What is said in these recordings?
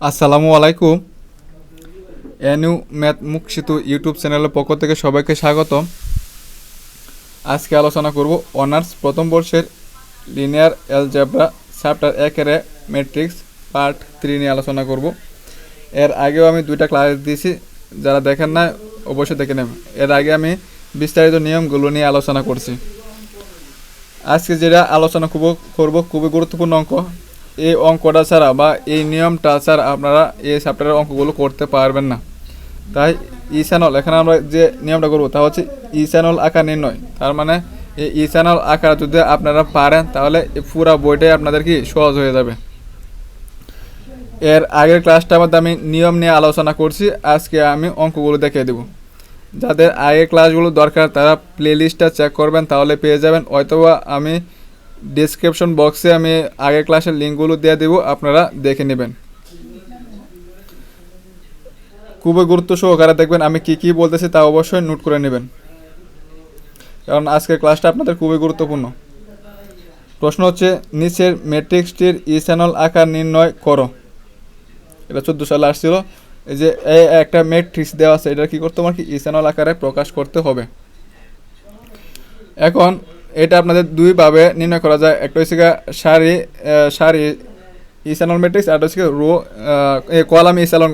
আসসালামু আলাইকুম। NU math মুখ সেতু ইউটিউব চ্যানেলের পক্ষ থেকে সবাইকে স্বাগত আজকে আলোচনা করব অনার্স প্রথম বর্ষের লিনিয়ার অ্যালজেব্রা চ্যাপ্টার একের ম্যাট্রিক্স পার্ট থ্রি নিয়ে আলোচনা করব। এর আগেও আমি দুইটা ক্লাস দিয়েছি, যারা দেখেন না অবশ্যই দেখে নেবেন। এর আগে আমি বিস্তারিত নিয়মগুলো নিয়ে আলোচনা করছি। আজকে যেটা আলোচনা করব করব খুবই গুরুত্বপূর্ণ অঙ্ক এই অঙ্কটা ছাড়া বা এই নিয়মটা ছাড়া আপনারা এই চ্যাপ্টারের অঙ্কগুলো করতে পারবেন না। তাই ই চ্যানেল এখানে আমরা যে নিয়মটা করব তা হচ্ছে ই চ্যানেল আকার নির্ণয়। তার মানে এই ই চ্যানেল আকার যদি আপনারা পারেন, তাহলে পুরো বইটাই আপনাদের কি সহজ হয়ে যাবে। এর আগের ক্লাসটার মধ্যে আমি নিয়ম নিয়ে আলোচনা করছি, আজকে আমি অঙ্কগুলো দেখিয়ে দেবো। যাদের আগের ক্লাসগুলো দরকার, তারা প্লেলিস্টটা চেক করবেন, তাহলে পেয়ে যাবেন, হয়তোবা আমি ডিসক্রিপশন বক্সে আমি আগের ক্লাসের লিঙ্কগুলো দিয়ে দেবো, আপনারা দেখে নেবেন। খুবই গুরুত্ব সহকারে দেখবেন আমি কি কি বলতেছি তা অবশ্যই নোট করে নেবেন। কারণ আজকের ক্লাসটা আপনাদের খুবই গুরুত্বপূর্ণ। প্রশ্ন হচ্ছে, নিচের ম্যাট্রিক্সটির ইসানল আকার নির্ণয় করো। এটা চোদ্দ সালে আসছিল। এই যে এই একটা ম্যাট্রিক্স দেওয়া আছে, এটা কি করতে আমার কি? ইসানল আকারে প্রকাশ করতে হবে। এখন এটা আপনাদের দুইভাবে নির্ণয় করা যায়। একটা হচ্ছে সারি সারি ইসানল ম্যাট্রিক্স আর হচ্ছে রো কলাম ইসানল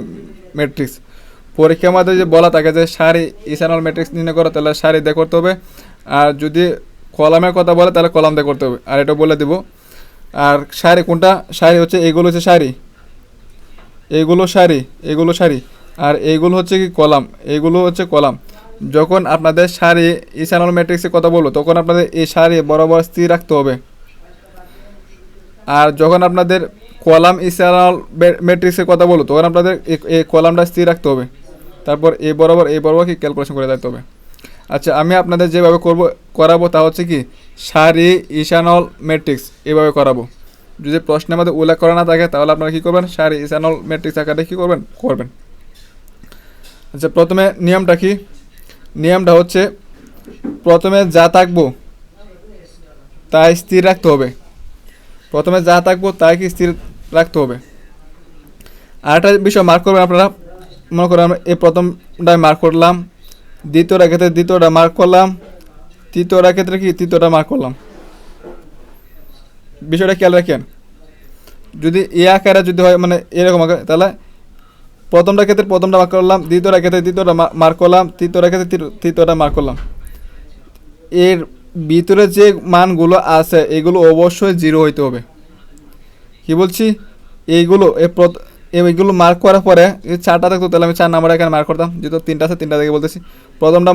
ম্যাট্রিক্স পরীক্ষার মধ্যে যে বলা থাকে যে সারি ইসানল ম্যাট্রিক্স নির্ণয় করো, তাহলে সারি দিয়ে করতে হবে। আর যদি কলামের কথা বলে, তাহলে কলাম দিয়ে করতে হবে। আর এটা বলে দিব। আর সারি কোনটা? সারি হচ্ছে, এইগুলো হচ্ছে সারি এইগুলো সারি এগুলো সারি আর এইগুলো হচ্ছে কি কলাম? এইগুলো হচ্ছে কলাম। যখন আপনাদের সারি ইসানল ম্যাট্রিক্সের কথা বলব, তখন আপনাদের এই সারি বরাবর স্থির রাখতে হবে। আর যখন আপনাদের কলাম ইসানল ম্যাট্রিক্সের কথা বলব, তখন আপনাদের এই- কলামটা স্থির রাখতে হবে। তারপর এই বরাবর এই বরাবর কি ক্যালকুলেশন করে দিতে হবে। আচ্ছা আমি আপনাদের যেভাবে করব, করাবো তা হচ্ছে কি সারি ইসানল ম্যাট্রিক্স এভাবে করাবো। যদি প্রশ্নের মধ্যে উল্লেখ করা না থাকে, তাহলে আপনারা কী করবেন? সারি ইসানল ম্যাট্রিক্স আকারে কী করবেন? করবেন। আচ্ছা প্রথমে নিয়মটা কি? নিয়মটা হচ্ছে প্রথমে যা থাকব তাই স্থির রাখতে হবে। প্রথমে যা থাকব তাই কি স্থির রাখতে হবে। আর একটা বিষয় মার্ক করবেন আপনারা। মনে করেন আমরা এই প্রথমটায় মার্ক করলাম, দ্বিতীয়টা ক্ষেত্রে দ্বিতীয়টা মার্ক করলাম, তৃতীয়টা ক্ষেত্রে কি তৃতীয়টা মার্ক করলাম? বিষয়টা খেয়াল রাখেন। যদি এ আকারে যদি হয় মানে এরকম আকারে, তাহলে প্রথমটা ক্ষেত্রে প্রথমটা মার্ক করলাম, দ্বিতীয়টা ক্ষেত্রে দ্বিতীয়টা মার্ক করলাম, তৃতীয়টা ক্ষেত্রে তৃতীয়টা মার্ক করলাম। এর ভিতরে যে মানগুলো আছে, এগুলো অবশ্যই জিরো হইতে হবে। কি বলছি? এইগুলো এইগুলো মার্ক করার পরে চারটা থাকতো তাহলে আমি চার নাম্বার এখানে মার্ক করতাম, যেহেতু তিনটা আছে, তিনটা থেকে বলতেছি। প্রথমটা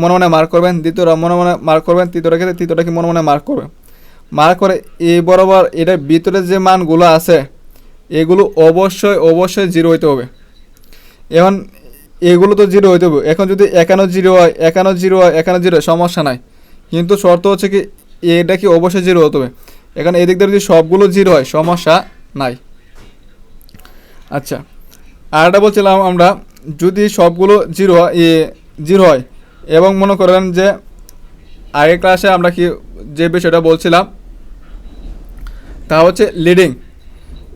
মনে মনে মার্ক করবেন, দ্বিতীয়টা মনে মনে মার্ক করবেন, তৃতীয়টা ক্ষেত্রে তৃতীয়টা কি মনে মনে মার্ক করবেন। মার্ক করে এই বরাবর এটার ভিতরে যে মানগুলো আছে, এগুলো অবশ্যই অবশ্যই জিরো হইতে হবে। এখন এগুলো তো জিরো হইতে হবে। এখন যদি একান্ন জিরো হয়, একান্ন জিরো হয়, একান্ন জিরো সমস্যা নাই। কিন্তু শর্ত হচ্ছে কি, এটা কি অবশ্যই জিরো হতে হবে? এখন এদিক দিয়ে যদি সবগুলো জিরো হয়, সমস্যা নাই। আচ্ছা আর একটা বলছিলাম আমরা, যদি সবগুলো জিরো হয় জিরো হয়, এবং মনে করেন যে আগের ক্লাসে আমরা কি যে বিষয়টা বলছিলাম, তা হচ্ছে লিডিং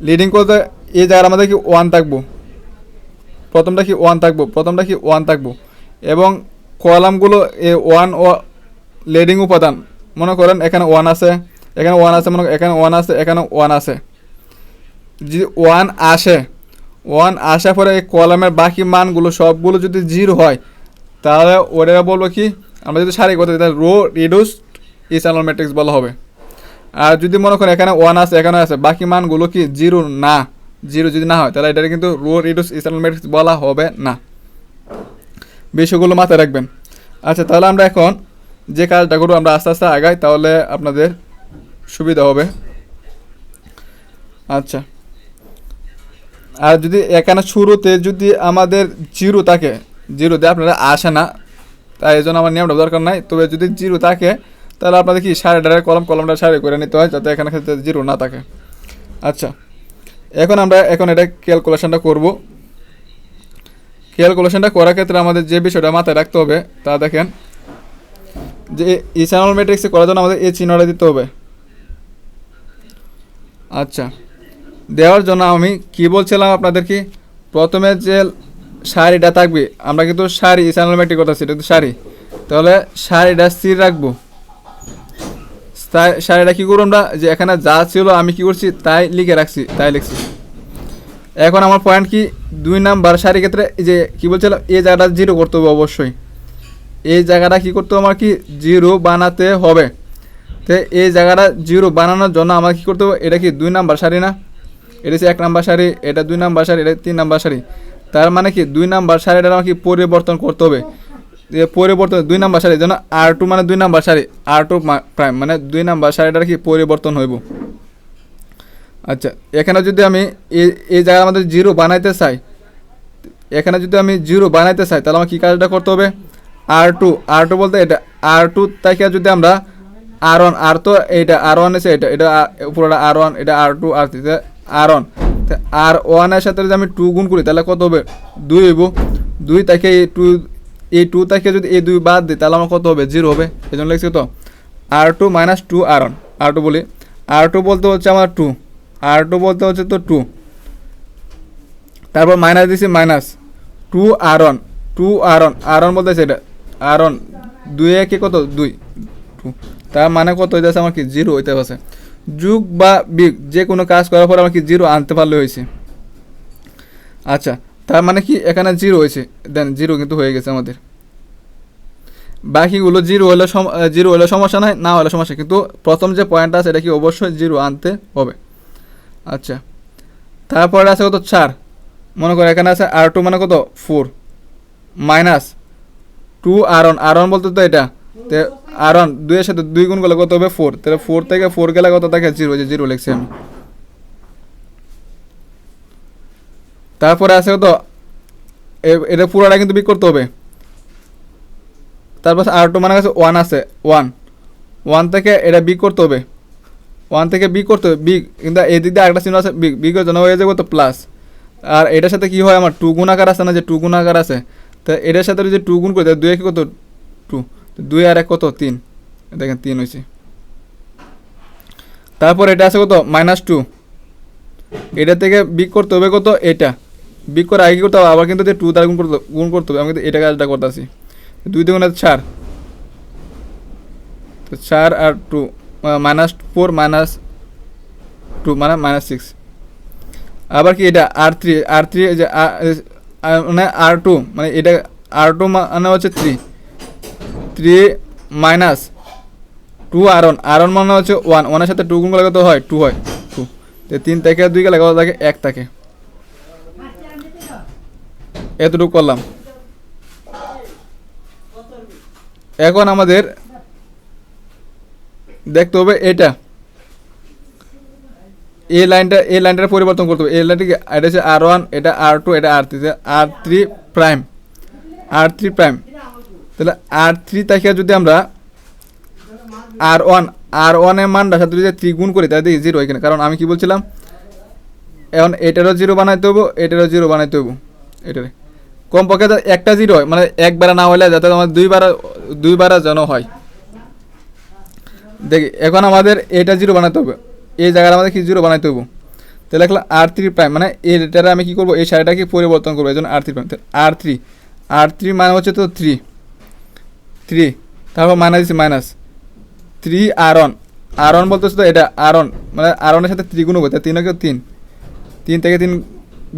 লিডিং করতে এই জায়গায় আমাদের কি ওয়ান থাকব? প্রথমটা কি ওয়ান থাকব? প্রথমটা কি ওয়ান থাকব? এবং কলামগুলো এ ওয়ান ও লেডিং উপাদান। মনে করেন এখানে ওয়ান আছে, এখানে ওয়ান আছে, মনে এখানে ওয়ান আছে, এখানে ওয়ান আছে। যদি ওয়ান আসে ওয়ান আসার পরে এই কলামের বাকি মানগুলো সবগুলো যদি জিরো হয়, তাহলে ওরা বলব কি? আমরা যদি সারি করতে তাহলে রো রিডিউস ইসানল ম্যাট্রিক্স বলা হবে। আর যদি মনে করেন এখানে ওয়ান আছে, এখানে আছে, বাকি মানগুলো কি জিরো না? জিরো যদি না হয়, তাহলে এটা কিন্তু রো রিডিউস ইসানল ম্যাট্রিক্স বলা হবে না। বিষয়গুলো মাথায় রাখবেন। আচ্ছা তাহলে আমরা এখন যে কাজটা করব, আমরা আস্তে আস্তে আগাই, তাহলে আপনাদের সুবিধা হবে। আচ্ছা। আর যদি এখানে শুরুতে যদি আমাদের জিরো থাকে, জিরোতে আপনারা আসে না, তাই এই জন্য আমার নিয়মটা দরকার নাই। তবে যদি জিরো থাকে, তাহলে আপনাদের কি সাড়ে ডারে কলম, কলমটা সাড়ে করে নিতে হয়, যাতে এখানে জিরো না থাকে। আচ্ছা। এখন আমরা এখন এটা ক্যালকুলেশনটা করব। ক্যালকুলেশনটা করার ক্ষেত্রে আমাদের যে বিষয়টা মাথায় রাখতে হবে, তা দেখেন। যে ইসানল ম্যাট্রিক্সে করার জন্য আমাদের এই চিহ্নটা দিতে হবে। আচ্ছা দেওয়ার জন্য আমি কি বলছিলাম আপনাদেরকে? প্রথমে যে শাড়িটা থাকবে, আমরা কিন্তু শাড়ি চ্যানেল ম্যাট্রিক করতেছি এটা কিন্তু শাড়ি তাহলে শাড়িটা স্থির রাখব। তাই শাড়িটা কী করব আমরা যে এখানে যা ছিল আমি কি করছি, তাই লিখে রাখছি, তাই লিখছি। এখন আমার পয়েন্ট কি? দুই নাম্বার শাড়ির ক্ষেত্রে যে কী বলছিলাম, এই জায়গাটা জিরো করতে হবে অবশ্যই। এই জায়গাটা কী করতে হবে আমার কি? জিরো বানাতে হবে। তো এই জায়গাটা জিরো বানানোর জন্য আমার কী করতে হবে? এটা কি দুই নাম্বার শাড়ি না? এটা হচ্ছে এক নাম্বার শাড়ি এটা দুই নাম্বার শাড়ি এটা তিন নাম্বার শাড়ি তার মানে কি? দুই নাম্বার শাড়িটা আমাকে পরিবর্তন করতে হবে। পরিবর্তন, দুই নাম্বার শাড়ির জন্য আর টু মানে দুই নাম্বার শাড়ি আর টু প্রাইম মানে দুই নাম্বার শাড়িটার কি পরিবর্তন হইব? আচ্ছা এখানে যদি আমি এই জায়গায় আমাদের জিরো বানাইতে চাই, এখানে যদি আমি জিরো বানাইতে চাই, তাহলে আমার কী কাজটা করতে হবে? আর টু আর টু বলতে এটা আর টু তাকে যদি আমরা আর ওয়ান আর তো এইটা আর ওয়ান এসে এটা এটা পুরোটা আর ওয়ান এটা R two R three R one R ওয়ানের সাথে যদি আমি টু গুণ করি, তাহলে কত হবে? দুই হইব। দুই তাকে টু এই টু তাকে যদি এই দুই বাদ দিই তাহলে আমার কত হবে? জিরো হবে। এই জন্য লিখছি তো R two minus two R one R two বলি। আর টু বলতে হচ্ছে আমার টু আর টু বলতে হচ্ছে তো টু তারপর মাইনাস দিছি minus two R one two R one R one বলতেছে এটা। আর ওয়ান দুই একে কত? দুই। টু তার মানে কত হইতেছে আমার কি জিরো হইতে পারছে যুগ বা বিগ যে কোনো কাজ করার পর আমার কি জিরো আনতে পারলে হয়েছে। আচ্ছা তার মানে কি? এখানে জিরো হয়েছে। দেন জিরো কিন্তু হয়ে গেছে আমাদের। বাকিগুলো জিরো হলে জিরো হলে সমস্যা নাই, না হলে সমস্যা কিন্তু প্রথম যে পয়েন্টটা আছে, এটা কি অবশ্যই জিরো আনতে হবে। আচ্ছা। তারপরে আছে কত? চার। মনে করো এখানে আছে আর টু মানে কত? Four minus two R one R one বলতে তো এটা। আর ওয়ান দুইয়ের সাথে দুই গুণ করলে কত হবে? ফোর তাহলে ফোর থেকে ফোর গেলে কত? থাকে জিরো যে জিরো লিখছি আমি। তারপরে আছে কত? এটা পুরোটা কিন্তু বিক করতে হবে। তারপর আর টু মানে ওয়ান আছে ওয়ান ওয়ান থেকে এটা বিক করতে হবে। ওয়ান থেকে বি করতে হবে বি কিন্তু দিক দিয়ে আরেকটা চিহ্ন আছে, বি বিগের জন্য হয়ে যাবে তো প্লাস আর এটার সাথে কি হয়? আমার টু গুণ আকার আছে না যে টু গুণ আকার আছে? তো এটার সাথে যদি টু গুণ করে দেয় দুই একে কত? টু দুই আর এক কত? তিন। দেখেন তিন হয়েছে। তারপর এটা আছে কত? মাইনাস টু এটা থেকে বিক করতে হবে কত? এটা। বিক করে আগে করতে হবে, আবার কিন্তু টু দ্বারা গুণ করতে গুণ করতে হবে। আমি কিন্তু এটা কাজটা করতে করতেছি। দুই দুগুণ চার। তো চার R two minus four minus two মানে মাইনাস সিক্স আবার কি এটা আর থ্রি আর থ্রি যে মানে আর টু মানে এটা আর টু মানে হচ্ছে three three minus two R one R one মানে হচ্ছে ওয়ান ওয়ানের সাথে টু গুণ করলে কত হয়? টু হয়। টু তো তিন থেকে দুই গেলে কত থাকে? এক থাকে। এতটুকু করলাম। এখন আমাদের দেখতে হবে এটা। এই লাইনটা এই লাইনটার পরিবর্তন করতে হবে। এই লাইনটা এটা হচ্ছে আর ওয়ান এটা আর টু এটা R three R three prime R three prime তাহলে আর থ্রি থেকে যদি আমরা আর ওয়ান আর ওয়ানের মানটা সাথে যদি থ্রি গুণ করি, তাহলে দেখি জিরো এখানে। কারণ আমি কি বলছিলাম? এখন এটারও জিরো বানাইতে হব এটারও জিরো বানাইতে হব এটারে। কমপক্ষে তো একটা জিরো মানে একবার না হলে যাতে আমার দুইবার দুইবার যেন হয়। দেখি, এখন আমাদের এটা জিরো বানাতে হবে, এই জায়গায় আমাদের কি জিরো বানাইতে হবে? তাহলে লিখলাম আর থ্রি প্রাইম মানে এই এটারে আমি কি করব? এই শাড়িটাকে পরিবর্তন করব, এই জন্য R three prime R three R three মানে হচ্ছে তো থ্রি থ্রি তারপর মাইনাস দিচ্ছি minus three R one R one বলতেছে তো এটা আর অন মানে আর অনের সাথে থ্রি গুণ হবে তিন তিন তিন থেকে তিন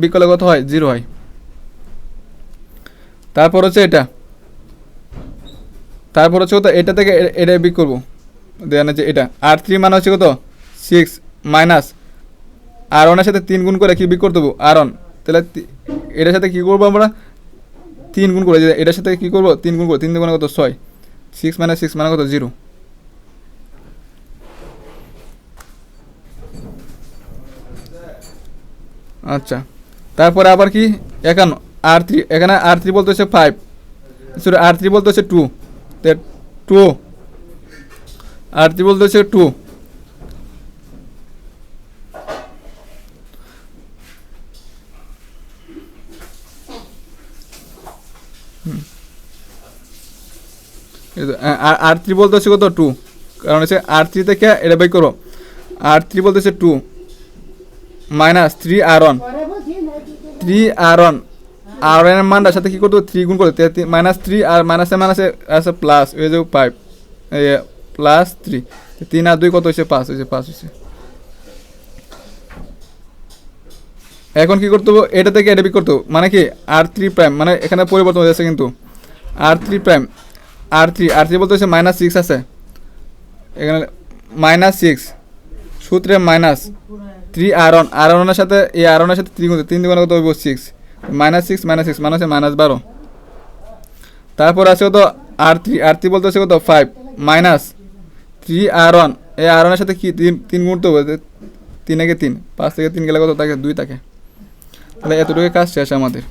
বিকলে কত হয়? জিরো হয়। তারপর হচ্ছে এটা। তারপর হচ্ছে কত? এটা থেকে এটা বিক করব। দেন হচ্ছে এটা। আর থ্রি মানে হচ্ছে কত? সিক্স মাইনাস আর ওয়ানের সাথে তিন গুণ করে কি বিক করতে আর অন তাহলে এটার সাথে কী করব আমরা? তিন গুণ করে এটার সাথে কী করব? তিন গুণ করব তিন গুণ কত? ছয়। সিক্স মাইনাস সিক্স মানে কত? জিরো আচ্ছা। তারপরে আবার কি? একান্ন। আর থ্রি, এখানে আর থ্রি বলতে হচ্ছে ফাইভ সরি আর থ্রি বলতে হচ্ছে টু টু আর থ্রি বলতে হচ্ছে টু আর থ্রি বলতে হচ্ছে কত? টু কারণ হচ্ছে আর থ্রি থেকে এটা বের করো। আর থ্রি বলতে হচ্ছে two minus three R one three R one R এর মানটার সাথে কি করতে থ্রি গুণ করতে মাইনাস থ্রি আর মাইনাসে মাইনাসে আছে প্লাস ওই যে ফাইভ প্লাস থ্রি তিন আর দুই কত হয়েছে? পাঁচ হয়েছে পাঁচ হয়েছে। এখন কি করতে হবে? এটা থেকে এটা বিক করতে মানে কি? আর থ্রি প্রাইম মানে এখানে পরিবর্তন হয়ে যাচ্ছে কিন্তু। R three prime R three R three বলতে হচ্ছে মাইনাস সিক্স আছে। এখানে মাইনাস সিক্স সূত্রে minus three R one R ওয়ানের সাথে, এই আর ওয়ানের সাথে থ্রি গুণ তিন দুগুণ কত হইব six minus six minus six মানে হচ্ছে মাইনাস বারো। তারপর আছে কত? আর থ্রি আর থ্রি বলতে হচ্ছে কত? Five minus three R one এই আর ওয়ানের সাথে কি? তিন তিন গুণ তো তিন একে তিন, পাঁচ থেকে তিন গেলে কত? থাকে দুই থাকে। তাহলে এতটুকু কাজ শেষ আমাদের।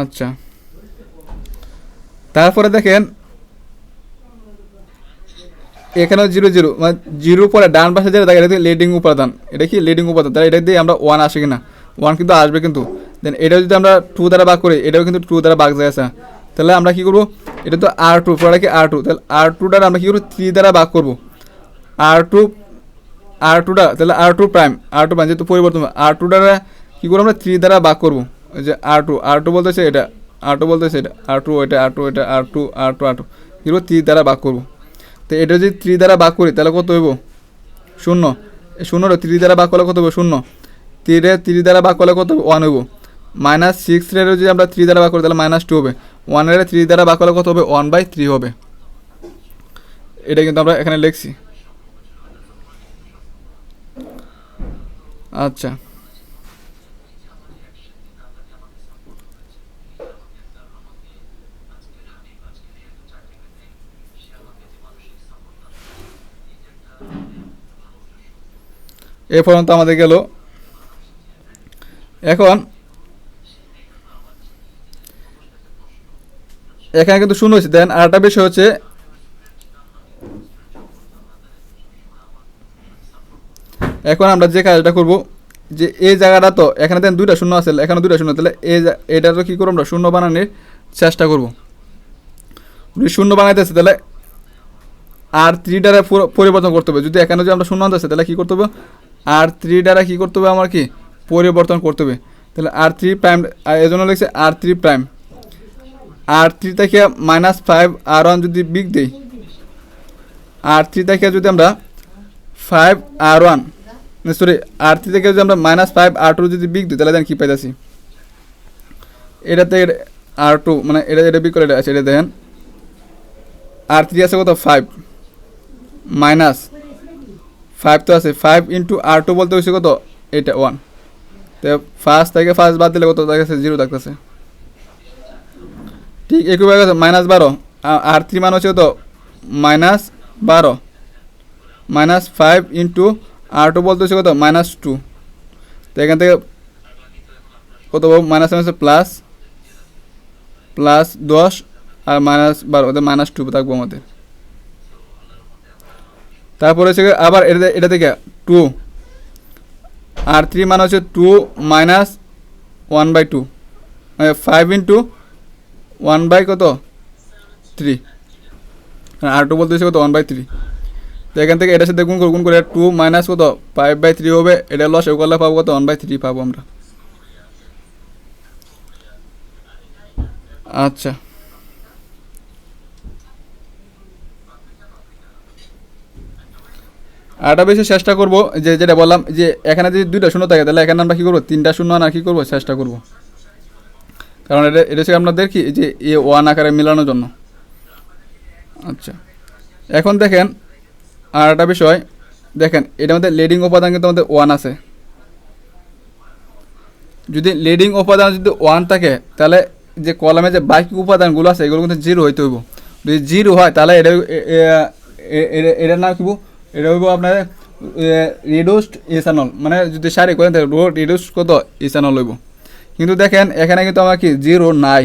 আচ্ছা। তারপরে দেখেন এখানেও জিরো জিরো মানে জিরো পরে ডান পাশে যেটা থাকে এটা লিডিং উপাদান। এটা কি লিডিং উপাদান? তাহলে এটা দিয়ে আমরা ওয়ান আসে কিনা? ওয়ান কিন্তু আসবে কিন্তু। দেন এটা যদি আমরা টু দ্বারা ভাগ করি, এটাও কিন্তু টু দ্বারা ভাগ যায় তাহলে আমরা কী করব? এটা তো আর টু পরে কি আর টু তাহলে আর টু দ্বারা আমরা কী করব? থ্রি দ্বারা ভাগ করব। আর টু আর টুটা তাহলে R two prime R two prime যেহেতু পরিবর্তন আর টু কী করব আমরা থ্রি দ্বারা ভাগ করব? যে আর টু আর টু বলতেছে এটা আর টু বলতেছে এটা আর টু এটা আর টু এটা R two R two R two কী করব? থ্রি দ্বারা ভাগ করব। তো এটা যদি থ্রি দ্বারা বাক করি, তাহলে কত হইব? শূন্য। এই শূন্যটা থ্রি দ্বারা বাক করলে কত হবে শূন্য। থ্রিরে থ্রি দ্বারা বাক করলে কত ওয়ান হইব। মাইনাস সিক্স রে যদি আমরা থ্রি দ্বারা বাক করি, তাহলে মাইনাস টু হবে। ওয়ানের থ্রি দ্বারা বাক করলে কত হবে? ওয়ান বাই থ্রি হবে। এটা কিন্তু আমরা এখানে লিখছি। আচ্ছা। এ পর্যন্ত আমাদের গেল। এখন এখানে কিন্তু শূন্য হচ্ছে দেন আরেকটা বিষয় হচ্ছে, এখন আমরা যে কাজটা করব, যে এই জায়গাটা তো এখানে দেন দুইটা শূন্য আছে, এখানে দুইটা শূন্য, তাহলে এই এটা তো কী করব আমরা? শূন্য বানানোর চেষ্টা করব। যদি শূন্য বানাইতেছে তাহলে আর থ্রি দ্বারা পুরো- পরিবর্তন করতে হবে। যদি এখানে যদি আমরা শূন্য আনতেছে তাহলে কী করতে হবে? আর থ্রি দ্বারা কী করতে হবে আমার কি পরিবর্তন করতে হবে। তাহলে আর থ্রি প্রাইম এই জন্য লিখছে R three prime R three থেকে মাইনাস ফাইভ আর ওয়ান যদি বিগ দিই, আর থ্রি থেকে যদি আমরা five R one sorry R three থেকে যদি আমরা মাইনাস ফাইভ আর টু যদি বিগ দিই, তাহলে দেখেন কী পাইতেছি? এটা থেকে আর টু মানে এটা এটা বিগ করে এটা আছে, এটা দেখেন। আর থ্রি আছে কত? ফাইভ মাইনাস ফাইভ তো আছে ফাইভ ইন্টু আর টু বলতে হয়েছে কত? এটা ওয়ান তো ফার্স্ট থেকে ফার্স্ট বাদ দিলে কত থাকতেছে? জিরো থাকতেছে। ঠিক একইভাবে মাইনাস বারো। আর থ্রি মান হচ্ছে কত? মাইনাস বারো। মাইনাস ফাইভ ইন্টু আর টু বলতে হচ্ছে কত? মাইনাস টু তো এখান থেকে কত মাইনাস মাইনাস প্লাস প্লাস দশ আর মাইনাস বারো। মাইনাস টু থাকব আমাদের। তারপরে হচ্ছে আবার এটা এটা থেকে টু আর থ্রি মানে হচ্ছে two minus one by two five into one by কত? থ্রি আর টু বলতে কত? ওয়ান বাই থ্রি তো এখান থেকে এটার সাথে গুণ করে গুণ করে টু মাইনাস কত? ফাইভ বাই থ্রি হবে। এটা লস করলে পাবো কত? ওয়ান বাই থ্রি পাবো আমরা। আচ্ছা। আরেকটা বেশি চেষ্টা করব, যে যেটা বললাম, যে এখানে যদি দুইটা শূন্য থাকে, তাহলে এখানে আমরা কী করব? তিনটা শূন্য আনা কী করব? চেষ্টা করব। কারণ এটা এটা হচ্ছে আপনাদের কি, যে এ ওয়ান আকারে মেলানোর জন্য। আচ্ছা। এখন দেখেন আর একটা বিষয়, দেখেন, এটার মধ্যে লেডিং উপাদান কিন্তু আমাদের ওয়ান আছে। যদি লেডিং উপাদান যদি ওয়ান থাকে, তাহলে যে কলামে যে বাকি উপাদানগুলো আছে, এগুলো কিন্তু জিরো হইতে হইব। যদি জিরো হয়, তাহলে এটা এটার নাম কি এটা হইব আপনার রিডিউসড ইসানল মানে যদি সারি করেন তাহলে রো রিডিউস কত? ইসানল হইব। কিন্তু দেখেন, এখানে কিন্তু আমার কি জিরো নাই।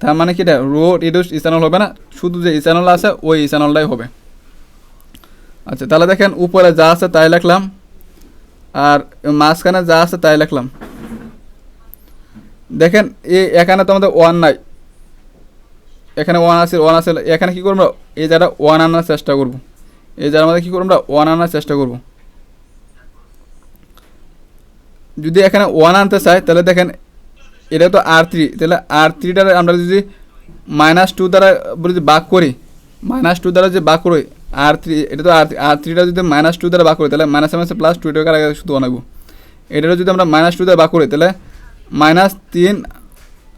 তার মানে কি এটা রো রিডিউসড ইসানল হবে না, শুধু যে ইসানল আছে, ওই ইসানলটাই হবে। আচ্ছা তাহলে দেখেন, উপরে যা আছে তাই লিখলাম, আর মাঝখানে যা আছে তাই লিখলাম। দেখেন এই এখানে তো আমাদের ওয়ান নাই। এখানে ওয়ান আছে ওয়ান আছে, এখানে কী করব? এই জায়গাটা ওয়ান আনার চেষ্টা করব। এই যার মধ্যে কী করব আমরা? ওয়ান আনার চেষ্টা করব। যদি এখানে ওয়ান আনতে চাই, তাহলে দেখেন, এটা তো আর থ্রি তাহলে আর থ্রিটা আমরা যদি মাইনাস টু দ্বারা যদি বাক করি মাইনাস টু দ্বারা যে বাক করি আর থ্রি এটা তো আর আর থ্রিটা যদি মাইনাস টু দ্বারা বাক করি, তাহলে মাইনাস মাইনাস প্লাস টু এটাকে আগে শুধু বানাবো এটারও যদি আমরা মাইনাস টু দ্বারা বাক করি, তাহলে মাইনাস তিন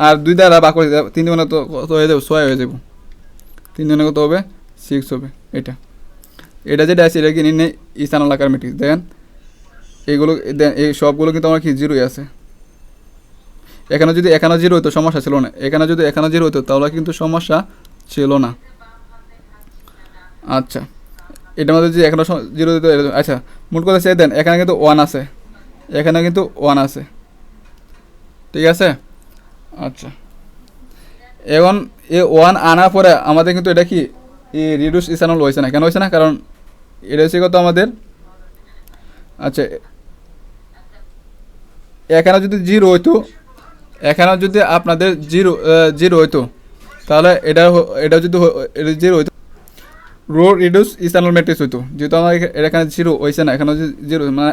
আর দুই দ্বারা বাক করি তিন দুগুণে তো হয়ে যাবে? ছয় হয়ে যাব। তিন দুগুণে কত হবে? সিক্স হবে, এটা। এটা যেটা আছে এটা কি নিয়ে ইস্তানাল আকার মেট্রিক্স দেখেন? এইগুলো এই সবগুলো কিন্তু আমার কি জিরোই আছে। এখানে যদি এখানে জিরো হতো সমস্যা ছিল না। এখানে যদি এখানে জিরো হতো তাহলে কিন্তু সমস্যা ছিল না। আচ্ছা এটার মধ্যে যদি এখানে জিরো দিত আচ্ছা মূল কথা চেয়ে দেন, এখানে কিন্তু ওয়ান আছে। এখানে কিন্তু ওয়ান আছে। ঠিক আছে? আচ্ছা। এখন এই ওয়ান আনার পরে আমাদের কিন্তু এটা কি? এই রিডিউস ইসানল হয়েছে না। কেন হয়েছে না? কারণ এটা হচ্ছে কত আমাদের? আচ্ছা এখানে যদি জিরো হইতো, এখানে যদি আপনাদের জিরো জিরো হইতো, তাহলে এটা এটা যদি এটা জিরো হইতো রো রিডিউস ইসানল ম্যাট্রিক্স হইতো। যেহেতু আমার এখানে জিরো হয়েছে না, এখানে জিরো মানে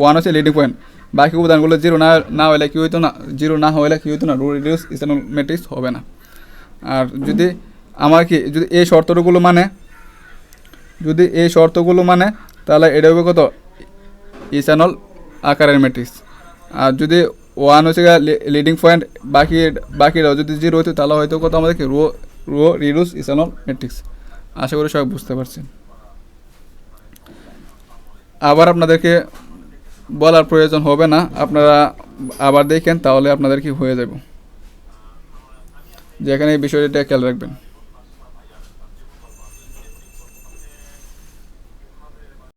ওয়ান হচ্ছে লিডিং পয়েন্ট বাকি উপাদানগুলো জিরো না না হলে কী হইতো না, জিরো না হলে কী হইতো না রো রিডিউস ইসানল ম্যাট্রিক্স হবে না। আর যদি আমার কি, যদি এই শর্তগুলো মানে যদি এই শর্তগুলো মানে তাহলে এটা হবে কত? ইসানল আকারের ম্যাট্রিক্স আর যদি ওয়ান হচ্ছে লিডিং পয়েন্ট বাকি, বাকিরাও যদি জিরো হতো তাহলে হয়তো কত আমাদেরকে রো রো রিডুস ইসানল ম্যাট্রিক্স আশা করি সবাই বুঝতে পারছেন। আবার আপনাদেরকে বলার প্রয়োজন হবে না। আপনারা আবার দেখেন, তাহলে আপনাদের কি হয়ে যাবে। যেখানে এই বিষয়টা খেয়াল রাখবেন।